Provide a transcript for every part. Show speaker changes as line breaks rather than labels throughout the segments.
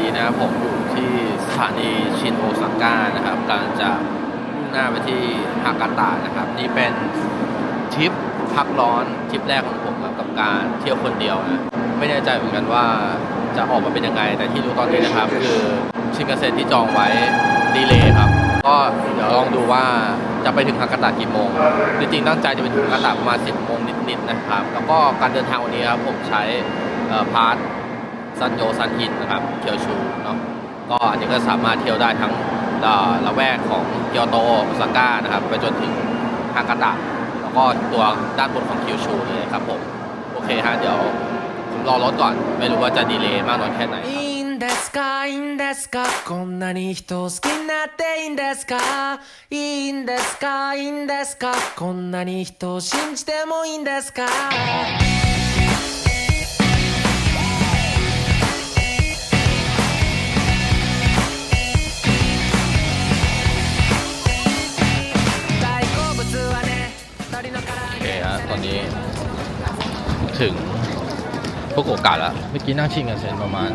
นี้นะครับผมอยู่ที่สถานีชินโอซาก้านะครับกำลังจะมุ่งหน้าไปที่ฮากาตะนะครับ นี่เป็นทริปพักร้อนทริปแรกของผมกับการเที่ยวคนเดียวนะไม่แน่ใจเหมือนกันว่าจะออกมาเป็นยังไง แต่ที่รู้ตอนนี้นะครับ คือชินคันเซ็นที่จองไว้ดีเลย์ครับ ก็เดี๋ยวลองดูว่าจะไปถึงฮากาตะกี่โมง จริงๆตั้งใจจะไปถึงฮากาตะประมาณ10โมงนิดๆนะครับ แล้วก็การเดินทางวันนี้ครับผมใช้เอ่อพาส ซันโยซันอินนะครับเคียวชูเนาะก็อันนี้ก็สามารถเที่ยวได้ทั้งเอ่อละแวกของเกียวโตโอซาก้านะครับไปจนถึงฮากาตะแล้วก็ตัวด้านบนของเคียวชูเลยครับผมโอเคฮะเดี๋ยวผมรอรถก่อน ไม่รู้ว่าจะดีเลย์มากน้อยแค่ไหน
いいんですかいいんですかこんなに人を好きになっていいんですかいいんですかいいんですかこんなに人を信じてもいいんですか
นนี้ถึงฟุกุโอกะแล้วเมื่อกี้นั่งชิงกันเซ็นประมาณ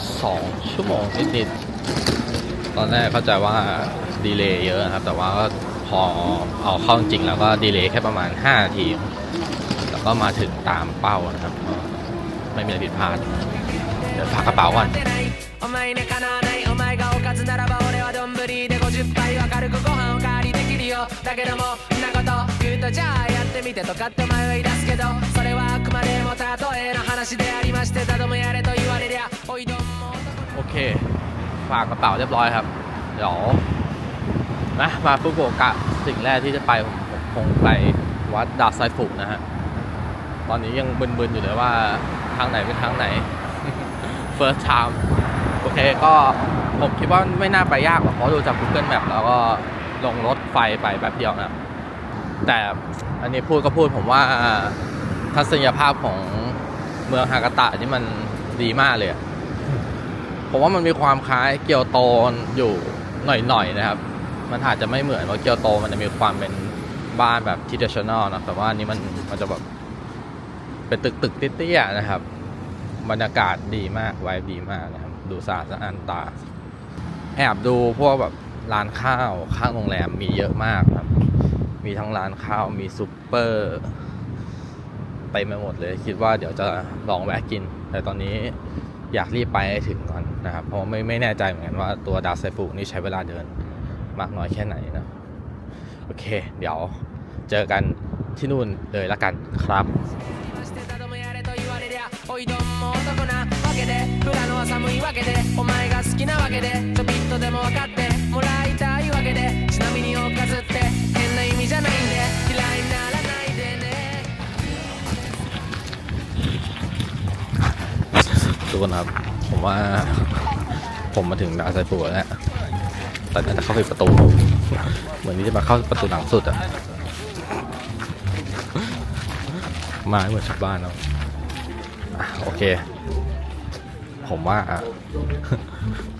2 ชั่วโมงนิดๆตอนแรกเข้าใจว่าดีเลย์เยอะนะครับ แต่ว่าก็พอเอาเข้าจริงแล้วก็ดีเลย์แค่ประมาณ 5 นาที แล้วก็มาถึงตามเป้านะครับก็ไม่มีอะไรผิดพลาด เดี๋ยวฝากกระเป๋าก่อน
お前ねかなわないお前がおかずならば俺は丼で50杯は軽くご飯おかわりできるよだけどもんなこと言うとじゃあ やってみてとかってお前は言い出すけどそれはあくまでも例えの話でありましてたどもやれと言われりゃおいどんも男
โอเค ฝากกระเป๋าเรียบร้อยครับ เดี๋ยวนะมาฟุกุโอกะสิ่งแรกที่จะไปผมผมคงไปวัดดาไซฟุนะฮะ ตอนนี้ยังบึนๆอยู่เลยว่าทางไหนเป็นทางไหน first time โอเคก็ผมคิดว่าไม่น่าไปยากหรอกเพราะดูจาก Google Map แล้วก็ลงรถไฟไปแบบเดียวนะ แต่ อันนี้พูดก็พูดผมว่าทัศนียภาพของเมืองฮากาตะนี่มันดีมากเลยผมว่ามันมีความคล้ายเกียวโตอยู่หน่อยๆนะครับ มันอาจจะไม่เหมือนว่าเกียวโตมันจะมีความเป็นบ้านแบบ traditional นะแต่ว่านี้มันมันจะแบบเป็นตึกตึกๆเตี้ยๆนะครับ บรรยากาศดีมากไวดีมากนะครับ ดูสะอาดสะอ้านตา แอบดูพวกแบบร้านข้าวข้างโรงแรมมีเยอะมากครับ มีทั้งร้านข้าว มีซูเปอร์เต็มไปหมดเลย คิดว่าเดี๋ยวจะลองแวะกิน แต่ตอนนี้ อยากรีบไปให้ถึงก่อนนะครับ เพราะว่าไม่ไม่แน่ใจเหมือนกันว่าตัวดาร์ไซฟูนี่ใช้เวลาเดินมากน้อยแค่ไหนนะ โอเค เดี๋ยวเจอกันที่นู่นเลยละกันครับ
してたどもやれと言われりゃおいどんも男なわけで富良野は寒いわけでお前が好きなわけでちょびっとでも分かってもらいたいわけでちなみにおかず
ทุกคนครับ ผมว่า ผมมาถึงดาร์ไซฟูแล้วแต่น่าจะเข้าไปประตู เหมือนนี้จะมาเข้าประตูหลังสุดอะมาเหมือนชาวบ้านเนาะโอเค ผมว่า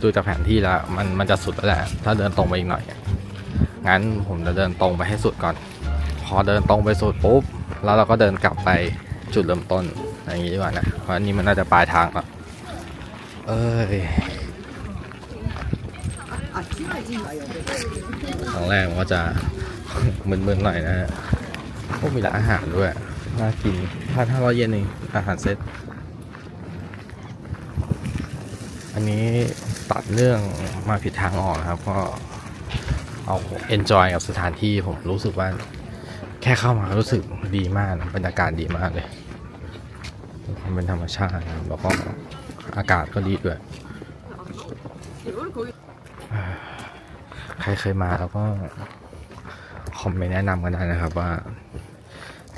ดูจากแผนที่แล้วมันมันจะสุดแล้วแหละ ถ้าเดินตรงไปอีกหน่อย งั้นผมจะเดินตรงไปให้สุดก่อน พอเดินตรงไปสุดปุ๊บ แล้วเราก็เดินกลับไปจุดเริ่มต้นอย่างนี้ดีกว่านะ เพราะอันนี้มันน่าจะปลายทางแล้ว เอ้ยครั้งแรกมันก็จะมึนๆหน่อยนะฮะพวกมีร้านอาหารด้วยน่ากินพันห้าร้อยเยนเองอาหารเซ็ตอันนี้ตัดเรื่องมาผิดทางออกนะครับ ก็เอา enjoy กับสถานที่ผมรู้สึกว่าแค่เข้ามารู้สึกดีมากนะบรรยากาศดีมากเลยความเป็นธรรมชาตินะครับแล้วก็ อากาศก็ดีด้วย ใครเคยมาแล้วก็คอมเมนต์แนะนำกันได้นะครับว่า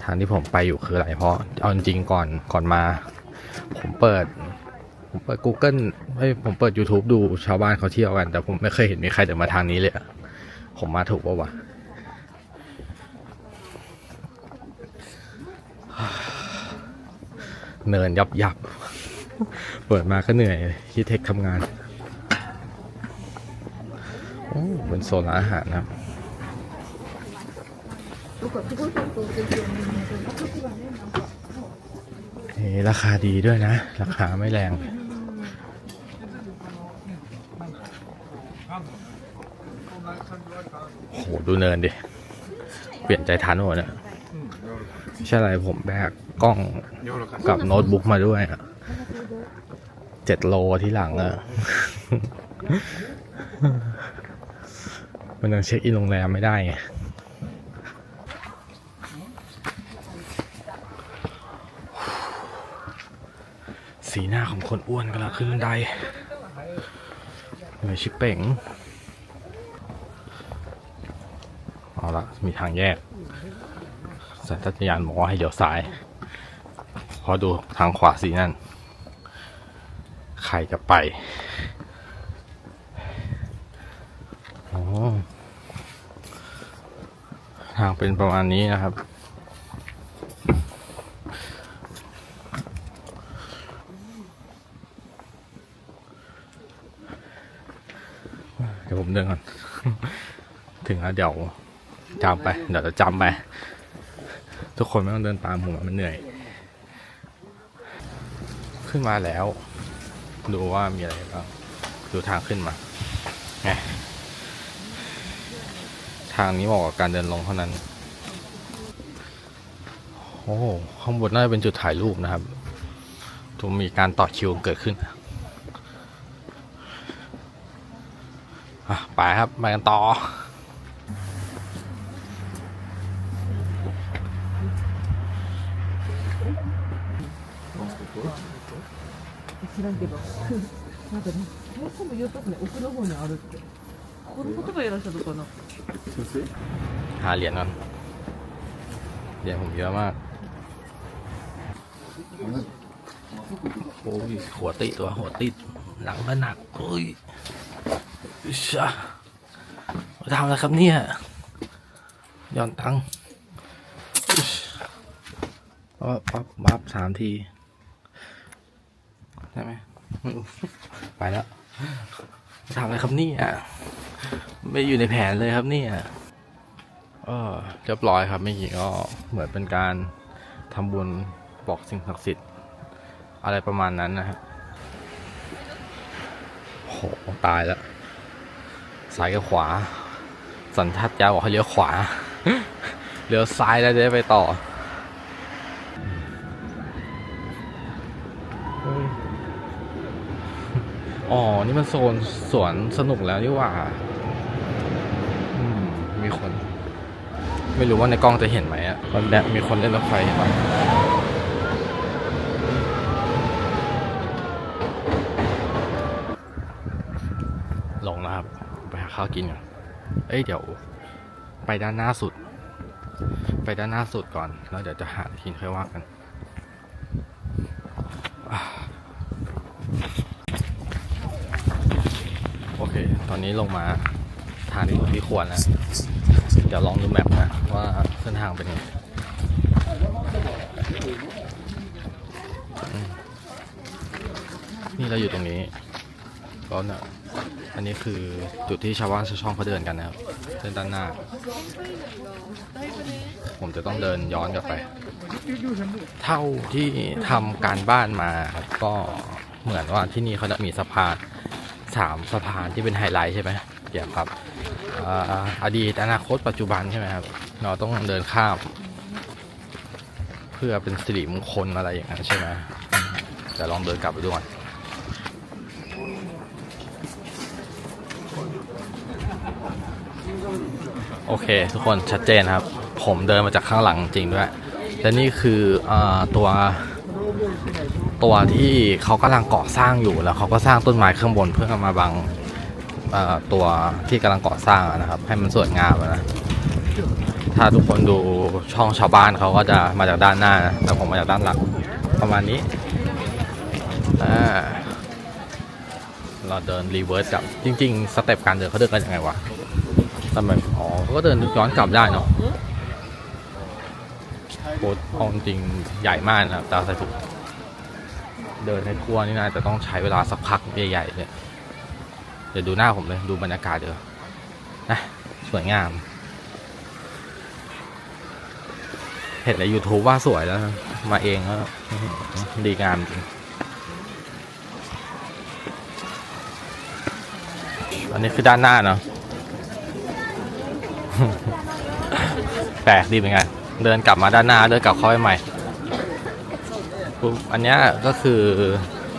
ทางที่ผมไปอยู่คืออะไรเพราะเอาจริงก่อนก่อนมา ผมเปิด ผมเปิด Google เฮ้ยผมเปิด YouTube ดูชาวบ้านเขาเที่ยวกัน แต่ผมไม่เคยเห็นมีใครเดินมาทางนี้เลยผมมาถูกปะวะเนินยับยับ เปิดมาก็เหนื่อยฮีเทคทำงานโอ้เป็นโซนอาหารนะครับนี่ราคาดีด้วยนะ ราคาไม่แรงโหดูเนินดิ เปลี่ยนใจทันหมดเนี่ยใช่ไรผมแบกกล้องกับโน้ตบุ๊กมาด้วยอะ เจ็ดโลที่หลังอะมันยังเช็คอินโรงแรมไม่ได้ไงสีหน้าของคนอ้วนกำลังขึ้นบันไดเหนื่อยชิบเป่ง เอาละมีทางแยกสัญชาตญาณบอกว่าให้เดี๋ยวซ้าย พอดูทางขวาสีนั่น ใครจะไปอ๋อทางเป็นประมาณนี้นะครับ เดี๋ยวผมเดินก่อน ถึงแล้วเดี๋ยวจำไป เดี๋ยวจะจำไป ทุกคนไม่ต้องเดินตามผมอะมันเหนื่อย ขึ้นมาแล้ว ดูว่ามีอะไรบ้างดูทางขึ้นมาไงทางนี้เหมาะกับการเดินลงเท่านั้น โอ้ข้างบนน่าจะเป็นจุดถ่ายรูปนะครับถูกมีการต่อคิวเกิดขึ้นอะไปครับ ไปกันต่อ
知らんけどなんかね今度言うとくね奥の方にあるってこの方がいらっしゃるかな
หาเหรียญก่อนเหรียญผมเยอะมากโอ้ยหัวติดตัวหัวติด หลังก็หนักโอ้ยอิชะมาทำอะไรครับเนี่ยย้อนตังค์อิ๊ชปั๊บปั๊บปั๊บสามที ได้ไหมอืมไปแล้วมาทำอะไรครับเนี่ยไม่อยู่ในแผนเลยครับเนี่ยก็เรียบร้อยครับไม่กี่ก็เหมือนเป็นการทำบุญบอกสิ่งศักดิ์สิทธิ์ อะไรประมาณนั้นนะฮะโหตายแล้วซ้ายกับขวา สัญชาตญาณบอกให้เลี้ยวขวาเลี้ยวซ้ายแล้วจะได้ไปต่อ อ๋อ นี่มันโซนสวนสนุกแล้วนี่หว่าอืมมีคน ไม่รู้ว่าในกล้องจะเห็นไหมอะตอนแรกมีคนเล่นรถไฟเห็นปะลงแล้วครับ ไปหาข้าวกินก่อนเอ้ยเดี๋ยว ไปด้านหน้าสุด ไปด้านหน้าสุดก่อน แล้วเดี๋ยวจะหาที่กินค่อยว่ากันอ่าโอเค ตอนนี้ลงมาทางที่ถูกที่ควรแล้วเดี๋ยวลองดูแมปนะ ว่าเส้นทางเป็นไงอืมนี่เราอยู่ตรงนี้แล้วเนี่ยอันนี้คือจุดที่ชาวบ้านชาวช่องเขาเดินกันนะครับเส้นด้านหน้า ผมจะต้องเดินย้อนกลับไป เท่าที่ทำการบ้านมาก็เหมือนว่าที่นี่เขาจะมีสะพาน สามสะพานที่เป็นไฮไลท์ใช่ไหมเกี่ยวกับออดีตอนาคตปัจจุบันใช่ไหมครับ เราต้องเดินข้าม เพื่อเป็นสิริมงคลอะไรอย่างนั้นใช่ไหมแต่ลองเดินกลับไปดูก่อนโอเค ทุกคนชัดเจนครับ ผมเดินมาจากข้างหลังจริงด้วย และนี่คืออตัว ตัวที่เขากำลังก่อสร้างอยู่แล้วเขาก็สร้างต้นไม้ข้างบนเพื่อมาบังตัวที่กำลังก่อสร้างนะครับ ให้มันสวยงามนะถ้าทุกคนดูช่องชาวบ้านเขาก็จะมาจากด้านหน้านะแต่ผมมาจากด้านหลังประมาณนี้เราเดินรีเวิร์สกับจริง ๆ สเต็ปการเดินเขาเดินกันยังไงวะทำไมอ๋อเขาก็เดินย้อนกลับได้เนาะโคตรเอาจริงใหญ่มากนะครับตาใส่ถุง เดินให้ทั่วนี่น่าจะต้องใช้เวลาสักพักใหญ่ๆเลยเดี๋ยวดูหน้าผมเลยดูบรรยากาศเดี๋ยวนะสวยงาม เห็นใน YouTube ว่าสวยแล้ว มาเองก็ดีงามจริงอันนี้คือด้านหน้าเนาะแปลกดีเป็นไงเดินกลับมาด้านหน้าเดินกลับเข้าไปใหม่ ปุ๊บอันเนี้ยก็คือ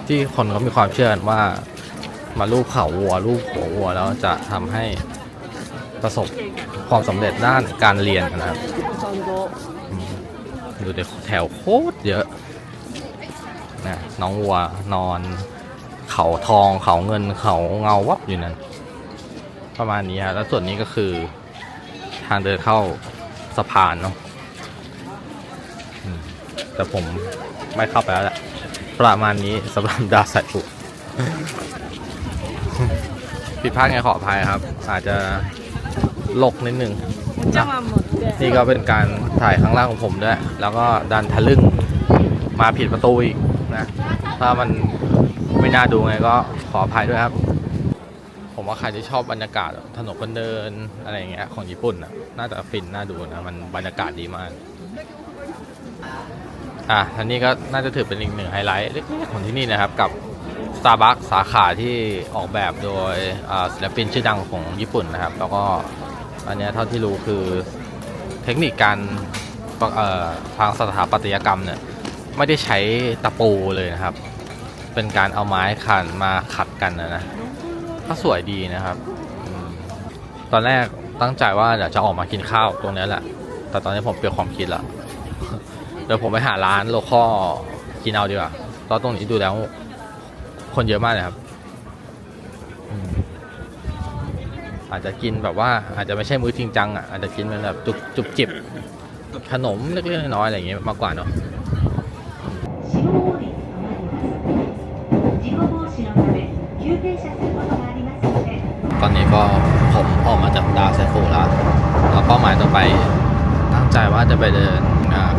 ที่คนเขามีความเชื่อกันว่ามาลูบเขาวัวลูบหัววัวแล้วจะทำให้ประสบความสำเร็จด้านการเรียนนะครับดูเด็กแถวโคตรเยอะนะน้องวัวนอนเขาทองเขาเงินเขาเงาวับอยู่นั่นประมาณนี้ฮะแล้วส่วนนี้ก็คือทางเดินเข้าสะพานเนาะ แต่ผมไม่เข้าไปแล้วแหละประมาณนี้สำหรับดาสายปุผิดพลาดไงขออภัยครับ อาจจะหลกนิดนึงนะนี่ก็เป็นการถ่ายครั้งแรกของผมด้วย แล้วก็ดันทะลึ่งมาผิดประตูอีกนะ ถ้ามันไม่น่าดูไงก็ขออภัยด้วยครับ ผมว่าใครที่ชอบบรรยากาศถนนคนเดินอะไรอย่างเงี้ยของญี่ปุ่นน่ะน่าจะฟินน่าดูนะ มันบรรยากาศดีมาก อะอันนี้ก็น่าจะถือเป็นอีกหนึ่งไฮไลท์เล็กๆของที่นี่นะครับ กับ Starbucks สาขาที่ออกแบบโดยศิลปินชื่อดังของญี่ปุ่นนะครับ แล้วก็อันเนี้ยเท่าที่รู้คือเทคนิคการทางสถาปัตยกรรมเนี่ยไม่ได้ใช้ตะปูเลยนะครับ เป็นการเอาไม้ขันมาขัดกันนะนะก็สวยดีนะครับ ตอนแรกตั้งใจว่าเดี๋ยวจะออกมากินข้าวตรงนี้แหละ แต่ตอนนี้ผมเปลี่ยนความคิดแล้ว ดี๋ยวผมไปหาร้านโลคอลกินเอาดีกว่าตอนตรงนี้ดูแล้ว คนเยอะมากเลยครับ อาจจะกินแบบว่าอาจจะไม่ใช่มื้อจริงจังอะอาจจะกินมันแบบจุบจุบจิบขนมเล็กๆน้อยๆอะไรอย่างเงี้ยมากกว่าเนาะตอนนี้ก็ผมออกมาจากดาวไซฟูแล้วแล้วเป้าหมายต่อไปตั้งใจว่าจะไปเดิน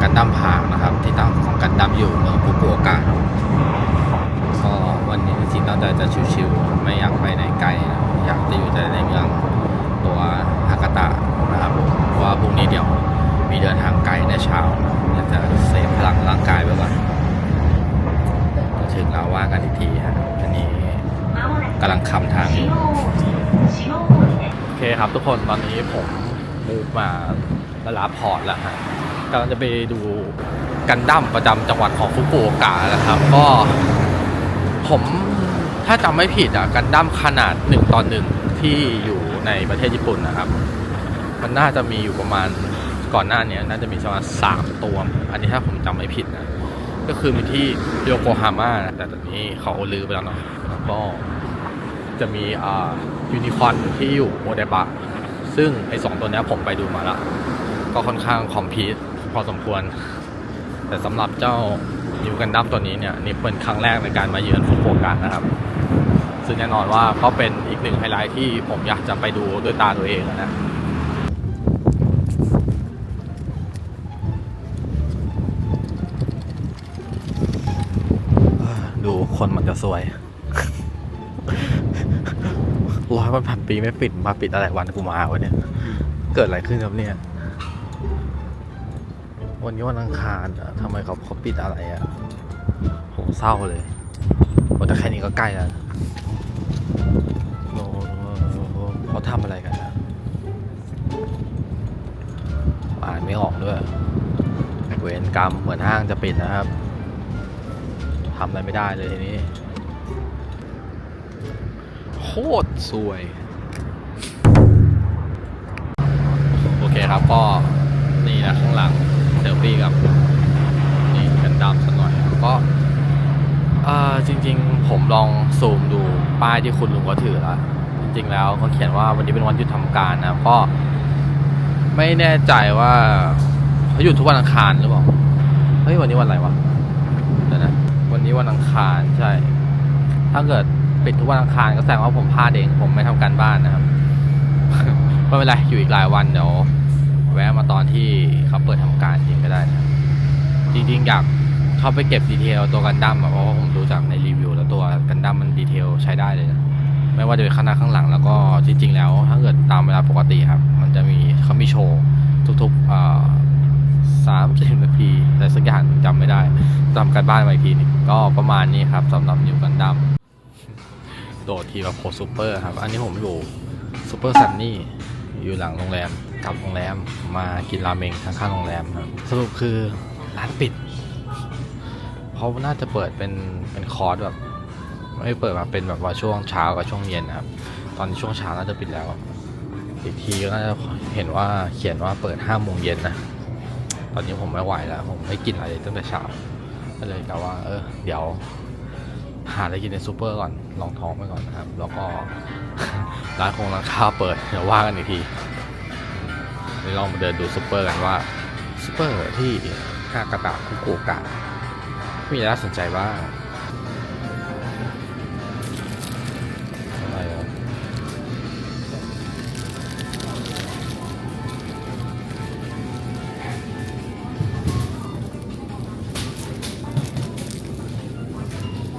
กันดั้มผางนะครับ ที่ตั้งของกันดั้มอยู่เมืองกุโอกะก็วันนี้จริงๆตั้งใจจะชิวๆไม่อยากไปไหนไกลอยากจะอยู่แต่ในเมืองตัวฮากาตะนะครับเพราะว่าพรุ่งนี้เดี๋ยวมีเดินทางไกลในเช้าอยากจะเสฟพลังร่างกายไว้ก่อนถึงแล้วว่ากันอีกทีฮะอันนี้กำลังคำทางโอเคครับทุกคนตอนนี้ผมมูฟมาละลาพอร์ตแล้วฮะ กำลังจะไปดูกันดั้มประจำจังหวัดของฟุกุโอกะนะครับ ก็ผมถ้าจำไม่ผิดอะกันดั้มขนาดหนึ่งต่อหนึ่งที่อยู่ในประเทศญี่ปุ่นนะครับ มันน่าจะมีอยู่ประมาณก่อนหน้าเนี้ยน่าจะมีประมาณสามตัว อันนี้ถ้าผมจำไม่ผิดนะก็คือมีที่โยโกฮาม่าแต่ตอนนี้เขาลือไปแล้วเนาะแล้วก็จะมีอ่ายูนิคอนที่อยู่โมเดบะซึ่งไอ้สองตัวนี้ผมไปดูมาแล้ว ก็ค่อนข้างคอมพีท พอสมควร แต่สำหรับเจ้านิวกันดั้มตัวนี้เนี่ยนี่เป็นครั้งแรกในการมาเยือนฟุกุโอกะนะครับ ซึ่งแน่นอนว่าก็เป็นอีกหนึ่งไฮไลท์ที่ผมอยากจะไปดูด้วยตาตัวเองนะดูคนมันจะสวยร้อยวันพันปีไม่ปิดมาปิดอะไรวันกูมาวะเนี่ย เกิดอะไรขึ้นครับเนี่ย วันนี้วันอังคารอะทำไมเขาเขาปิดอะไรอะโหเศร้าเลยโอ้แต่แค่นี้ก็ใกล้แล้วโอ้โหเขาทำอะไรกันอะอ่านไม่ออกด้วย เวรกรรมเหมือนห้างจะปิดนะครับทำอะไรไม่ได้เลยทีนี้ โคตรสวย โอเคครับก็นี่นะข้างหลัง เซลฟี่กับนี่กันดำสักหน่อยก็จริง ๆ ผมลองซูมดูป้ายที่คุณลุงก็ถือแล้วจริง ๆ แล้วเขาเขียนว่าวันนี้เป็นวันหยุดทำการนะก็ไม่แน่ใจว่าเขาหยุดทุกวันอังคารหรือเปล่าเฮ้ยวันนี้วันอะไรวะเดี๋ยวนะวันนี้วันอังคารใช่ ถ้าเกิดปิดทุกวันอังคารก็แสดงว่าผมพลาดเองผมไม่ทำการบ้านนะครับไม่เป็นไรอยู่อีกหลายวันเดี๋ยว แวะมาตอนที่เขาเปิดทำการจริงก็ได้นะจริงๆอยากเข้าไปเก็บดีเทลตัวกันดั้มอะเพราะว่าผมดูจากในรีวิวแล้วตัวกันดั้มมันดีเทลใช้ได้เลยนะไม่ว่าจะเป็นข้างหน้าข้างหลังแล้วก็จริง ๆ แล้วถ้าเกิดตามเวลาปกติครับ มันจะมีเขามีโชว์ทุกๆสามสิบนาทีแต่สักอย่างจำไม่ได้จำกันบ้านมาอีกทีนึงก็ประมาณนี้ครับสำหรับนิวกันดั้มโดดทีแบบโคซูเปอร์ครับ อันนี้ผมอยู่ซูเปอร์ซันนี่อยู่หลังโรงแรม กลับโรงแรมมากินราเมงข้างๆโรงแรมครับสรุปคือร้านปิดเพราะน่าจะเปิดเป็นเป็นคอร์สแบบไม่เปิดมาเป็นแบบว่าช่วงเช้ากับช่วงเย็นครับ ตอนช่วงเช้าน่าจะปิดแล้วอีกทีก็น่าจะเห็นว่าเขียนว่าเปิดห้าโมงเย็นนะตอนนี้ผมไม่ไหวแล้ว ผมไม่กินอะไรตั้งแต่เช้าก็เลยกะว่า เออ เดี๋ยว หาอะไรกินในซูเปอร์ก่อนลองท้องไปก่อนนะครับ แล้วก็ร้านคงร้านข้าเปิดเดี๋ยวว่ากันอีกที ลองมาเดินดูซูเปอร์กันว่าซูเปอร์ที่ฮากาตะคุโกกะมีอะไรน่าสนใจบ้างอะไรอะ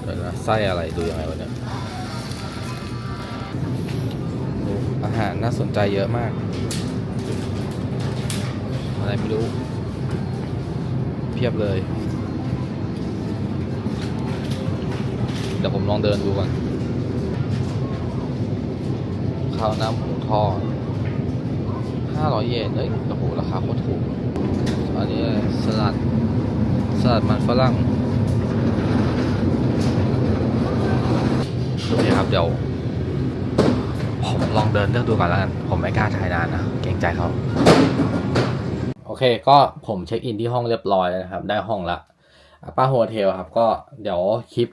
เดินะไส้อะไรดูยังไงวะเนี่ยอาหารน่าสนใจเยอะมาก อะไรไม่รู้ เพียบเลย เดี๋ยวผมลองเดินดูก่อนข้าวน้าหมูทอด500 เยนเอ้ยโอ้โห ราคาโคตรถูก อันนี้สลัด สลัดมันฝรั่งโอเคครับ เดี๋ยว ผมลองเดินเลือกดูก่อนแล้วกัน ผมไม่กล้าถ่ายนานนะ เกรงใจเขา อเคก็ผมเช็คอินที่ห้องเรียบร้อยนะครับ ได้ห้องละป้าโฮเทลครับ ก็เดี๋ยวคลิป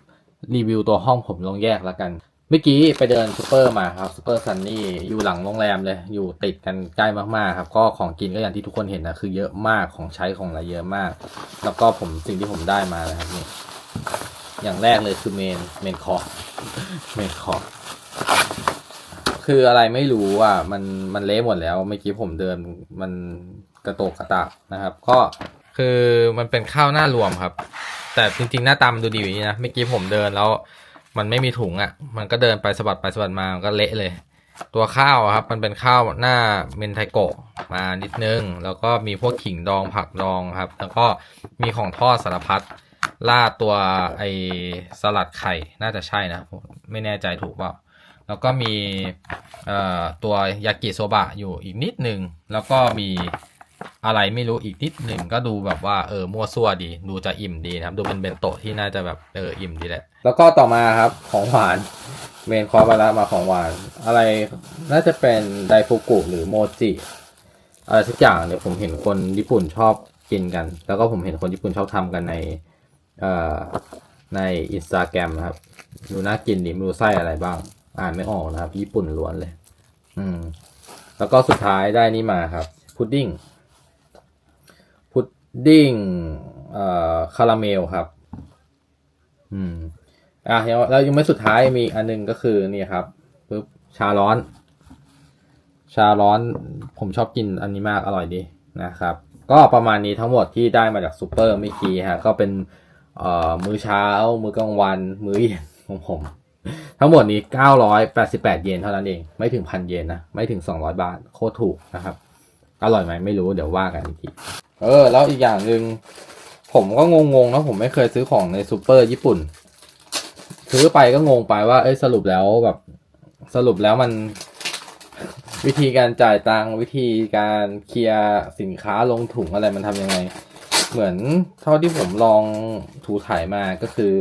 รีวิวตัวห้องผมลงแยกแล้วกัน เมื่อกี้ไปเดินซูเปอร์มาครับซูเปอร์ซันนี่อยู่หลังโรงแรมเลย อยู่ติดกันใกล้มากๆครับ ก็ของกินก็อย่างที่ทุกคนเห็นนะ คือเยอะมากของใช้ของอะไรเยอะมาก แล้วก็ผมสิ่งที่ผมได้มานะครับนี่อย่างแรกเลยคือเมนเมนคอร์เมนคอร์คืออะไรไม่รู้อะมันมันเละหมดแล้วเมื่อกี้ผมเดินมัน กระโตกกระตากนะครับ ก็คือมันเป็นข้าวหน้ารวมครับ แต่จริงๆหน้าตามันดูดีอยู่นี่นะเมื่อกี้ผมเดินแล้วมันไม่มีถุงอะ มันก็เดินไปสะบัดไปสะบัดมามันก็เละเลย ตัวข้าวครับ มันเป็นข้าวหน้าเมนไทโกะมานิดนึง แล้วก็มีพวกขิงดองผักดองครับ แล้วก็มีของทอดสารพัดราดตัวไอสลัดไข่น่าจะใช่นะ ไม่แน่ใจถูกเปล่า แล้วก็มีตัวยากิโซบะอยู่อีกนิดหนึ่งแล้วก็มี อะไรไม่รู้อีกนิดหนึ่งก็ดูแบบว่าเออมั่วซั่วดี ดูจะอิ่มดีนะครับ ดูเป็นเบนโตะที่น่าจะแบบเอออิ่มดีแหละ แล้วก็ต่อมาครับของหวานเมนคอร์สไปแล้วมาของหวาน อะไรน่าจะเป็นไดฟุกุหรือโมจิอะไรสักอย่างเนี่ยผมเห็นคนญี่ปุ่นชอบกินกัน แล้วก็ผมเห็นคนญี่ปุ่นชอบทำกันในเอ่อในอินสตาแกรมนะครับ ดูน่ากินดีไม่รู้ไส้อะไรบ้าง อ่านไม่ออกนะครับ ญี่ปุ่นล้วนเลย อืม แล้วก็สุดท้ายได้นี่มาครับ พุดดิ้ง ดิ้งเอ่อคาราเมลครับ อืม อะแล้วยังไม่สุดท้ายมีอันหนึงก็คือนี่ครับปึ๊บชาร้อน ชาร้อนผมชอบกินอันนี้มากอร่อยดีนะครับ ก็ประมาณนี้ทั้งหมดที่ได้มาจากซูเปอร์เมื่อกี้ฮะก็เป็นเอ่อมื้อเช้า มื้อกลางวัน มื้อเย็นของผม ทั้งหมดนี้ 988 เยนเท่านั้นเอง ไม่ถึงพันเยนนะ ไม่ถึง 200 บาท โคตรถูกนะครับ อร่อยไหมไม่รู้ เดี๋ยวว่ากันอีกที เออ แล้วอีกอย่างหนึ่งผมก็งงๆนะผมไม่เคยซื้อของในซูเปอร์ญี่ปุ่น ซื้อไปก็งงไปว่า เอ้ยสรุปแล้วแบบ สรุปแล้วมัน วิธีการจ่ายตังค์วิธีการเคลียร์สินค้าลงถุงอะไรมันทำยังไง เหมือนเท่าที่ผมลองถูถ่ายมาก็คือ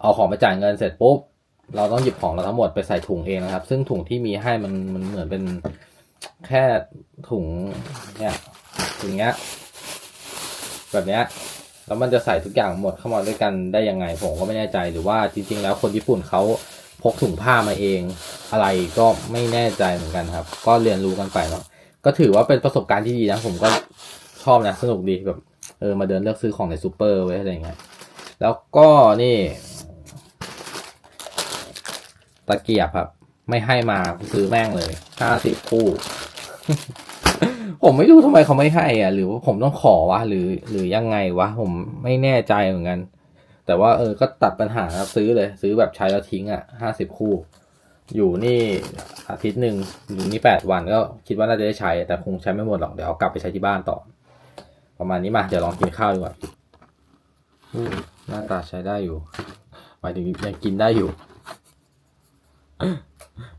เอาของไปจ่ายเงินเสร็จปุ๊บเราต้องหยิบของเราทั้งหมดไปใส่ถุงเองนะครับ ซึ่งถุงที่มีให้มันมันเหมือนเป็นแค่ถุงเนี่ย อย่างเงี้ย แบบเนี้ยแล้วมันจะใส่ทุกอย่างหมดเข้ามาด้วยกันได้ยังไงผมก็ไม่แน่ใจหรือว่าจริง ๆ แล้วคนญี่ปุ่นเขาพกถุงผ้ามาเอง อะไรก็ไม่แน่ใจเหมือนกันครับ ก็เรียนรู้กันไปเนาะก็ถือว่าเป็นประสบการณ์ที่ดีนะผมก็ชอบนะสนุกดีแบบเออมาเดินเลือกซื้อของในซูเปอร์ไว้อะไรเงี้ยแล้วก็นี่ ตะเกียบครับ ไม่ให้มาซื้อแม่งเลยห้าสิบคู่ ผมไม่รู้ทำไมเขาไม่ให้อะ หรือว่าผมต้องขอวะหรือ หรือยังไงวะผมไม่แน่ใจเหมือนกัน แต่ว่าเออก็ตัดปัญหาครับซื้อเลย ซื้อแบบใช้แล้วทิ้งอะห้าสิบคู่ อยู่นี่อาทิตย์หนึ่งอยู่นี่แปดวันก็คิดว่าน่าจะได้ใช้ แต่คงใช้ไม่หมดหรอกเดี๋ยวเอากลับไปใช้ที่บ้านต่อ ประมาณนี้มาเดี๋ยวลองกินข้าวดีกว่าหน้าตาใช้ได้อยู่หมายถึงยังกินได้อยู่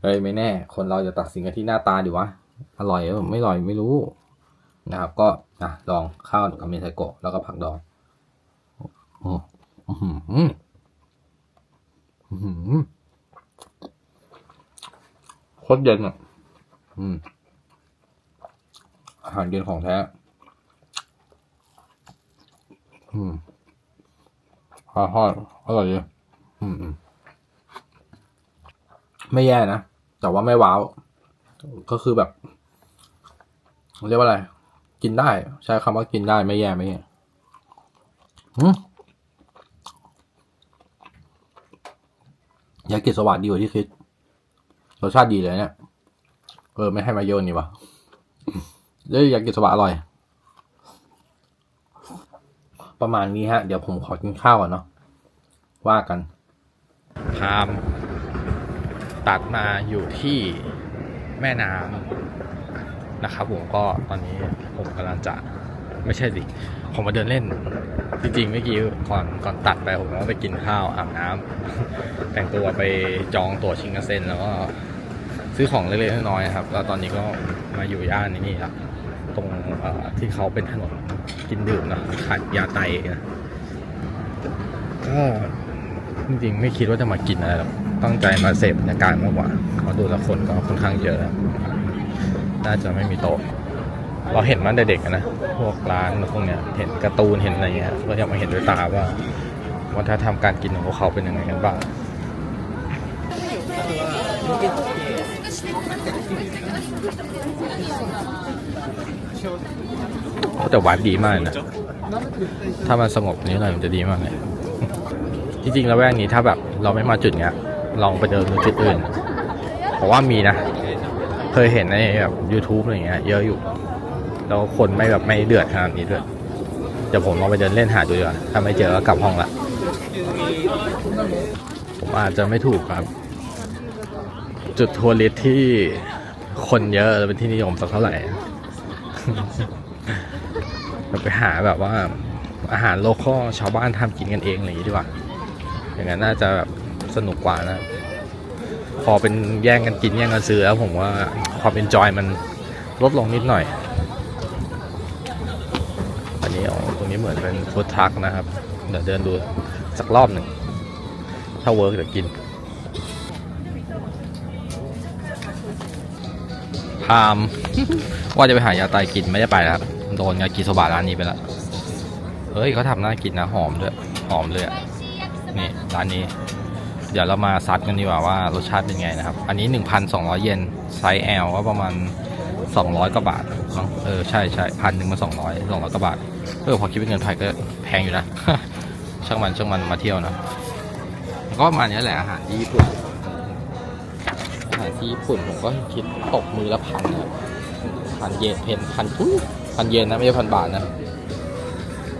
เฮ้ยไม่แน่ คนเราจะตัดสินกันที่หน้าตาดีวะ อร่อยไม่อร่อยไม่รู้นะครับ ก็อะลองข้าวกับเมนไทโกะแล้วก็ผักดองโอ้อื้อหืออื้อหือโคตรเย็นอะอืมอาหารเย็นของแท้ อืมอร่อยอร่อยดีอืมอืมไม่แย่นะ แต่ว่าไม่ว้าว ก็คือแบบเรียกว่าอะไร กินได้ ใช้คำว่ากินได้ไม่แย่ไม่แย่ยากิสวัสดดีกว่าที่คิดรสชาติดีเลยเนี่ยเออไม่ให้มาโยนนี่วะเอ้ยยากิสวะอร่อย ประมาณนี้ฮะ เดี๋ยวผมขอกินข้าวก่อนเนาะว่ากันพามตัดมาอยู่ที่ แม่น้ำนะครับผมก็ตอนนี้ผมกำลังจะไม่ใช่สิผมมาเดินเล่น จริงๆเมื่อกี้ก่อนก่อนตัดไปผมก็ไปกินข้าวอาบน้ำแต่งตัวไปจองตั๋วชิงกเซ็นแล้วก็ซื้อของเล็กๆน้อยๆครับ แล้วตอนนี้ก็มาอยู่ย่านนี้ครับตรงที่เขาเป็นถนนกินดื่มนะขายยาไตนะก็จริงๆไม่คิดว่าจะมากินอะไรหรอก ตั้งใจมาเสพบรรยากาศมากกว่าเพราะดูละคนก็ค่อนข้างเยอะ น่าจะไม่มีโต๊ะ เราเห็นมาตั้งแต่เด็กอะนะ พวกร้านพวกเนี้ย เห็นการ์ตูนเห็นอะไรเงี้ย ก็อยากมาเห็นด้วยตาว่าวัฒนธรรมการกินของพวกเขาเป็นยังไงกันบ้างแต่วายดีมากนะ ถ้ามันสงบนี้หน่อยมันจะดีมากเลย จริงๆ แล้วแวกนี้ถ้าแบบเราไม่มาจุดเนี้ย ลองไปเดินดูจุดอื่นเพราะว่ามีนะ เคยเห็นในแบบ YouTube อะไรเงี้ยเยอะอยู่ แล้วคนไม่แบบไม่เดือดขนาดนี้ด้วยเดี๋ยวผมลองไปเดินเล่นหาดูดีกว่าถ้าไม่เจอก็กลับห้องละผมอาจจะไม่ถูกครับ จุดทัวริสต์ที่คนเยอะแล้วเป็นที่นิยมสักเท่าไหร่ไปหาแบบว่าอาหารโลคอลชาวบ้านทำกินกันเองอะไรอย่างนี้ดีกว่า อย่างนั้นน่าจะแบบ สนุกกว่านะ พอเป็นแย่งกันกินแย่งกันซื้อแล้วผมว่าความเป็นจอยมันลดลงนิดหน่อย อันนี้อ๋อตรงนี้เหมือนเป็นฟู้ดทัคนะครับ เดี๋ยวเดินดูสักรอบหนึ่ง ถ้าเวิร์กเดี๋ยวกิน พามว่าจะไปหายาไตกินไม่ได้ไปแล้วครับ โดนยากิโซบะร้านนี้ไปแล้วเฮ้ยเขาทำน่ากินนะหอมด้วย หอมเลยอะนี่ ร้านนี้ เดี๋ยวเรามาซัดกันดีกว่าว่ารสชาติเป็นไงนะครับ อันนี้ 1,200 เยนไซส์ L ก็ประมาณ 200 กว่าบาทมั้งเออใช่ใช่พันหนึ่งมา 200 200 กว่าบาท เออพอคิดเป็นเงินไทยก็แพงอยู่นะ ช่างมันช่างมันมาเที่ยวนะ ก็มาณนี้ยแหละอาหารที่ญี่ปุ่นอาหารที่ญี่ปุ่นผมก็คิดตกมือละพันนะพันเยนเพนพันทุยพันเยนนะไม่ใช่พันบาทนะ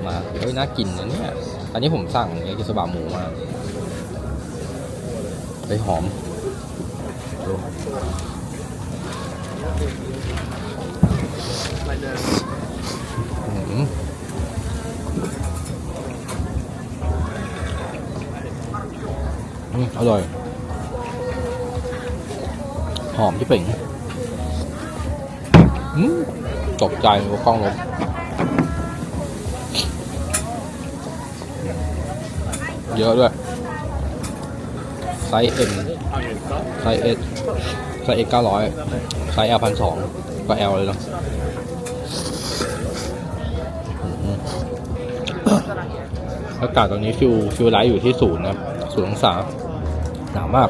มาเฮ้ยน่ากินนะเนี่ย อันนี้ผมสั่งยากิโซบะหมูมา เฮ้ยหอมดูอืมอืมอร่อย หอมที่เป่งอืมตกใจว่ากล้องลบเยอะด้วย ไซส์ M ไซส์ S ไซส์ X เก้าร้อยไซส์ L พันสองก็ L เลยเนาะอากาศตอนนี้ฟิวฟิวไลท์อยู่ที่ศูนย์นะศูนย์องศาหนาวมาก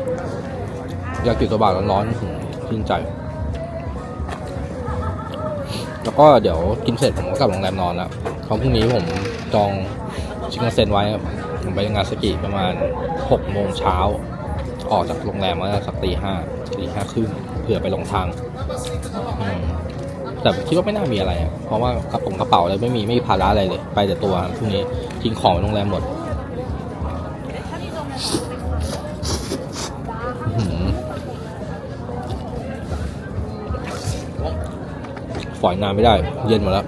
อยากกินตัวบาทร้อนๆชื่นใจ แล้วก็เดี๋ยวกินเสร็จผมก็กลับโรงแรมนอนแล้วเพราะพรุ่งนี้ผมจองชิงคันเซนไว้ครับผมไปงานสกีประมาณ6โมงเช้า ออกจากโรงแรมมาสักตีห้าตีห้าครึ่งเผื่อไปลงทางแต่คิดว่าไม่น่ามีอะไร เพราะว่ากระเป๋ากระเป๋าอะไรไม่มีไม่มีภาระอะไรเลย ไปแต่ตัวพรุ่งนี้ทิ้งของไว้โรงแรมหมดฝอยนานไม่ได้ เย็นหมดแล้ว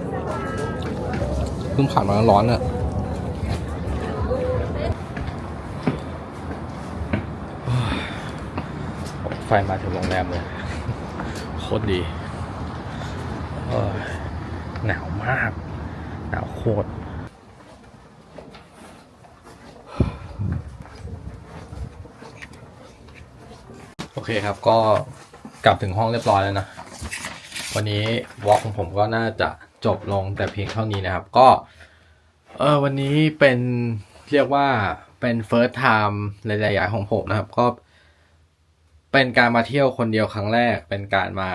เพิ่งผ่านมาร้อนๆน่ะโอ้ยไฟมาถึงโรงแรมเลยโคตรดีออหนาวมาก หนาวโคตรโอเคครับก็กลับถึงห้องเรียบร้อยแล้วนะ วันนี้วอล์กของผมก็น่าจะจบลงแต่เพียงเท่านี้นะครับ ก็เออวันนี้เป็นเรียกว่าเป็น first time ในระยะของผมนะครับ ก็ เป็นการมาเที่ยวคนเดียวครั้งแรก เป็นการมา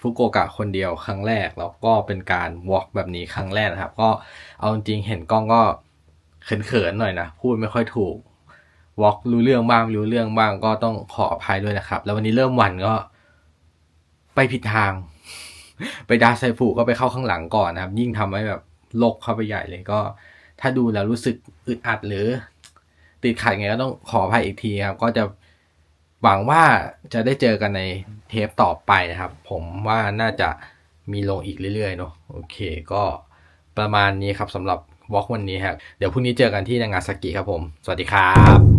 ฟุกุโอกะคนเดียวครั้งแรก แล้วก็เป็นการวอล์กแบบนี้ครั้งแรกนะครับ ก็เอาจริงเห็นกล้องก็เขินๆหน่อยนะ พูดไม่ค่อยถูกวอล์กรู้เรื่องบ้างรู้เรื่องบ้างก็ต้องขออภัยด้วยนะครับ แล้ววันนี้เริ่มวันก็ไปผิดทาง ไปดาไซฟูก็ไปเข้าข้างหลังก่อนนะครับ ยิ่งทำให้แบบโลกเข้าไปใหญ่เลยก็ ถ้าดูแล้วรู้สึกอึดอัดหรือ ติดขัดไงก็ต้องขออภัยอีกทีครับ ก็จะ หวังว่าจะได้เจอกันในเทปต่อไปนะครับ ผมว่าน่าจะมีลงอีกเรื่อยๆเนาะโอเคก็ประมาณนี้ครับสำหรับวอล์กวันนี้ครับเดี๋ยวพรุ่งนี้เจอกันที่นางาซากิครับผม สวัสดีครับ